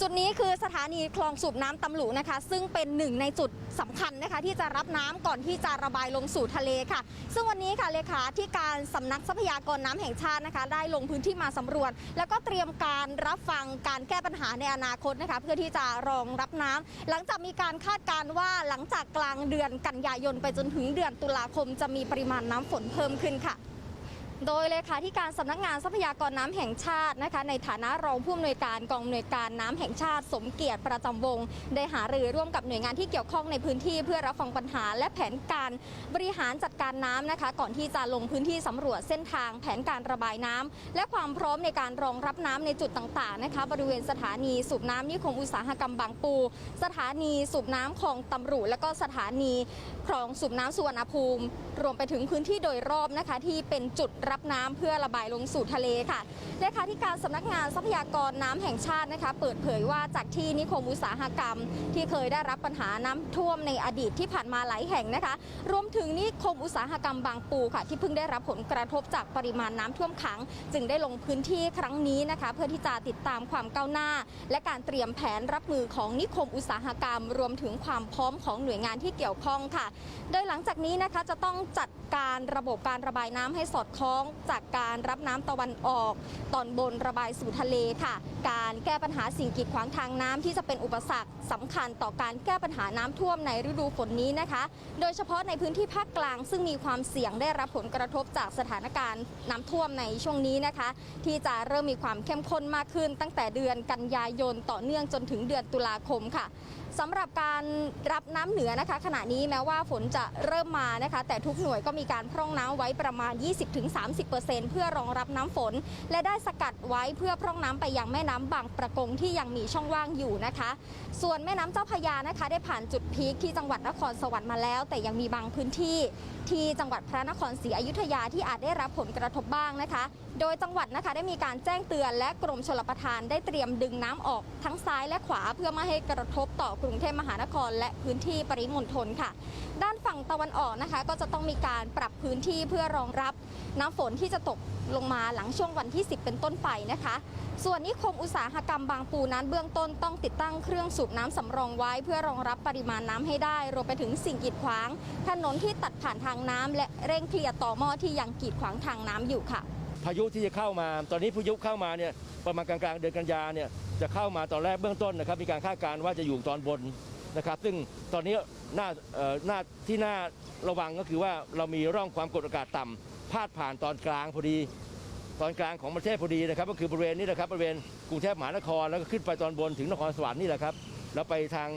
จุดนี้คือสถานีคลองสูบน้ำตำหลูนะคะ ซึ่งเป็นหนึ่งในจุดสำคัญนะคะ ที่จะรับน้ำก่อนที่จะระบายลงสู่ทะเลค่ะ ซึ่งวันนี้ค่ะเลขาที่การสำนักทรัพยากรน้ำแห่งชาตินะคะ ได้ลงพื้นที่มาสำรวจ แล้วก็เตรียมการรับฟังการแก้ปัญหาในอนาคตนะคะ เพื่อที่จะรองรับน้ำหลังจากมีการคาดการณ์ว่าหลังจากกลางเดือนกันยายนไปจนถึงเดือนตุลาคม จะมีปริมาณน้ำฝนเพิ่มขึ้นค่ะ โดยเลขาธิการสำนักงานทรัพยากรน้ำแห่งชาตินะคะในฐานะรองผู้อำนวยการกองอำนวยการน้ำแห่งชาติ สมเกียรติประจำวง ได้หารือร่วมกับหน่วยงานที่เกี่ยวข้องในพื้นที่เพื่อรับฟังปัญหา และแผนการบริหารจัดการน้ำนะคะ ก่อนที่จะลงพื้นที่สำรวจเส้นทางแผนการระบายน้ำและความพร้อมในการรองรับน้ำในจุดต่างๆนะคะบริเวณสถานีสูบน้ำนิคมอุตสาหกรรมบางปู สถานีสูบน้ำคลองตำรุและก็สถานีคลองสูบน้ำสุวรรณภูมิ รวมไปถึงพื้นที่โดยรอบนะคะที่เป็นจุดรับน้ำเพื่อระบายลงสู่ทะเลค่ะเลขาธิการสำนักงานทรัพยากรน้ำแห่งชาตินะคะ เปิดเผยว่าจากที่นิคมอุตสาหกรรม ที่เคยได้รับปัญหาน้ำท่วมในอดีตที่ผ่านมาหลายแห่งนะคะ รวมถึงนิคมอุตสาหกรรมบางปูค่ะ ที่เพิ่งได้รับผลกระทบจากปริมาณน้ำท่วมขัง จึงได้ลงพื้นที่ครั้งนี้นะคะ เพื่อที่จะติดตามความก้าวหน้า และการเตรียมแผนรับมือของนิคมอุตสาหกรรม รวมถึงความพร้อมของหน่วยงานที่เกี่ยวข้องค่ะ โดยหลังจากนี้นะคะจะต้องจัดการระบบการระบายน้ำให้สอดคล้ององจากการรับน้ำตะวันออก ตอนบนระบายสู่ทะเลค่ะ การแก้ปัญหาสิ่งกีดขวางทางน้ำที่จะเป็นอุปสรรคสำคัญต่อการแก้ปัญหาน้ำท่วมในฤดูฝนนี้นะคะ โดยเฉพาะในพื้นที่ภาคกลาง ซึ่งมีความเสี่ยงได้รับผลกระทบจากสถานการณ์น้ำท่วมในช่วงนี้นะคะ ที่จะเริ่มมีความเข้มข้นมากขึ้น ตั้งแต่เดือนกันยายนต่อเนื่องจนถึงเดือนตุลาคมค่ะสำหรับการรับน้ำเหนือนะคะ ขณะนี้แม้ว่าฝนจะเริ่มมานะคะ แต่ทุกหน่วยก็มีการพร่องน้ำไว้ประมาณ 20-30%เพื่อรองรับน้ำฝน และได้สกัดไว้เพื่อพร่องน้ำไปยังแม่น้ำบางประกงที่ยังมีช่องว่างอยู่นะคะ ส่วนแม่น้ำเจ้าพยานะคะ ได้ผ่านจุดพีคที่จังหวัดนครสวรรค์มาแล้ว แต่ยังมีบางพื้นที่ที่จังหวัดพระนครศรีอยุธยาที่อาจได้รับผลกระทบบ้างนะคะ โดยจังหวัดนะคะได้มีการแจ้งเตือนและกรมชลประทานได้เตรียมดึงน้ำออกทั้งซ้ายและขวาเพื่อไม่ให้กระทบต่อกรุงเทพมหานคร และพื้นที่ปริมณฑลค่ะ ด้านฝั่งตะวันออกนะคะ ก็จะต้องมีการปรับพื้นที่เพื่อรองรับน้ำฝฝนที่จะตกลงมาหลังช่วงวันที่ 10 เป็นต้นไปนะคะ ส่วนนิคมอุตสาหกรรมบางปูนั้นเบื้องต้นต้องติดตั้งเครื่องสูบน้ำสำรองไว้ เพื่อรองรับปริมาณน้ำให้ได้ รวมไปถึงสิ่งกีดขวาง ถนนที่ตัดผ่านทางน้ำและเร่งเคลียร์ต่อหม้อที่ยังกีดขวางทางน้ำอยู่ค่ะ พายุที่จะเข้ามา ตอนนี้พายุเข้ามาเนี่ยประมาณกลางๆเดือนกันยาเนี่ยจะเข้ามาตอนแรกเบื้องต้นนะครับมีการคาดการณ์ว่าจะอยู่ตอนบนนะครับ ซึ่งตอนนี้หน้าเอ่หน้าที่น่าระวังก็คือว่าเรามีร่องความกดอากาศต่ำ พาดผ่านตอนกลางพอดี ตอนกลางของประเทศพอดีนะครับ ก็คือบริเวณนี้นะครับบริเวณกรุงเทพมหานครแล้วก็ขึ้นไปตอนบนถึงนครสวรรค์นี่แหละครับแล้วไปทาง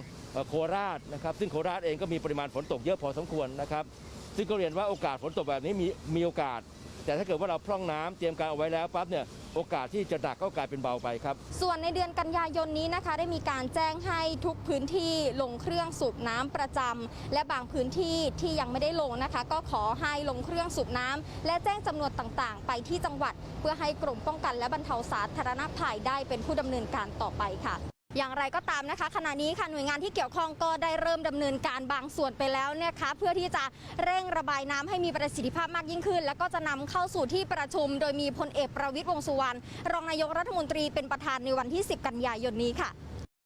โคราชนะครับ ซึ่งโคราชเองก็มีปริมาณฝนตกเยอะพอสมควรนะครับ ซึ่งก็เรียนว่าโอกาสฝนตกแบบนี้มีมีโอกาส แต่ถ้าเกิดว่าเราพร่องน้ำเตรียมการเอาไว้แล้วปั๊บเนี่ยโอกาสที่จะดักก็กลายเป็นเบาไปครับ ส่วนในเดือนกันยายนนี้นะคะ ได้มีการแจ้งให้ทุกพื้นที่ลงเครื่องสูบน้ำประจำและบางพื้นที่ที่ยังไม่ได้ลงนะคะ ก็ขอให้ลงเครื่องสูบน้ำและแจ้งจำนวนต่างๆ ไปที่จังหวัด เพื่อให้กรมป้องกันและบรรเทาสาธารณภัยได้เป็นผู้ดำเนินการต่อไปค่ะ อย่างไรก็ตามนะคะ ขณะนี้ค่ะหน่วยงานที่เกี่ยวข้องก็ได้เริ่มดำเนินการบางส่วนไปแล้วนะคะเพื่อที่จะเร่งระบายน้ำให้มีประสิทธิภาพมากยิ่งขึ้น แล้วก็จะนำเข้าสู่ที่ประชุม โดยมีพลเอกประวิตรวงสุวรรณรองนายกรัฐมนตรีเป็นประธานในวันที่ 10 กันยายนนี้ค่ะ